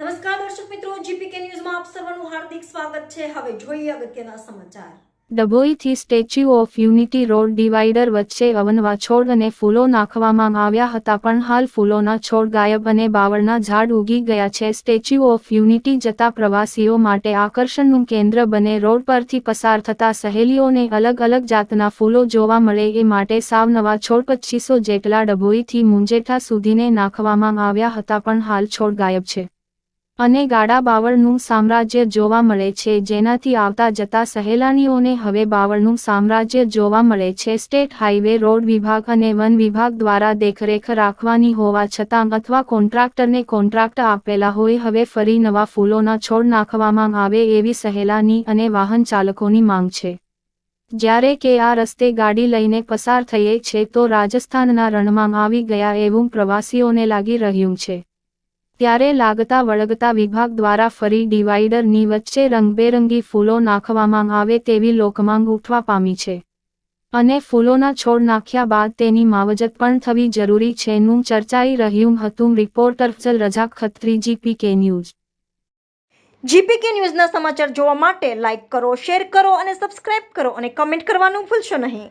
નમસ્કાર દર્શક મિત્રો, જીપીકે ન્યૂઝમાં આપ સર્વનું હાર્દિક સ્વાગત છે. હવે જોઈએ અગત્યના સમાચાર. ડભોઈથી statue of unity road divider વચ્ચે અવનવા છોડ અને ફૂલો નાખવામાં આવ્યા હતા, પણ હાલ ફૂલોના છોડ ગાયબ અને બાવળના ઝાડ ઉગી ગયા છે. સ્ટેચ્યુ ઓફ યુનિટી જતા પ્રવાસીઓ માટે આકર્ષણનું કેન્દ્ર બને, રોડ પરથી પસાર થતા સહેલીઓને અલગ અલગ જાતના ફૂલો જોવા મળે, એ માટે સાવ નવા છોડ પચીસો જેટલા ડભોઈથી મુંજેઠા સુધીને નાખવામાં આવ્યા હતા, પણ હાલ છોડ ગાયબ છે. અને ગાડા બાવળનું સામ્રાજ્ય જોવા મળે છે, જેનાથી આવતા જતા સહેલાણીઓને હવે બાવળનું સામ્રાજ્ય જોવા મળે છે. સ્ટેટ હાઈવે રોડ વિભાગ અને વન વિભાગ દ્વારા દેખરેખ રાખવાની હોવા છતાં અથવા કોન્ટ્રાક્ટરને કોન્ટ્રાક્ટ આપેલા હોય, હવે ફરી નવા ફૂલોના છોડ નાખવામાં આવે એવી સહેલાની અને વાહન ચાલકોની માંગ છે. જ્યારે કે આ રસ્તે ગાડી લઈને પસાર થઈએ છે, તો રાજસ્થાનના રણમાં આવી ગયા એવું પ્રવાસીઓને લાગી રહ્યું છે. ત્યારે લાગતા વળગતા વિભાગ દ્વારા ફરી ડિવાઈડરની વચ્ચે રંગબેરંગી ફૂલો નાખવામાં આવે તેવી લોકમાંગ ઉઠવા પામી છે. અને ફૂલોના છોડ નાખ્યા બાદ તેની માવજત પણ થવી જરૂરી છે નું ચર્ચાઈ રહ્યું હતું reporter Fazal Raza Khatri, GPK news. GPK ન્યૂઝના સમાચાર જોવા માટે લાઈક કરો, શેર કરો અને સબસ્ક્રાઇબ કરો અને કમેન્ટ કરવાનું ભૂલશો નહીં.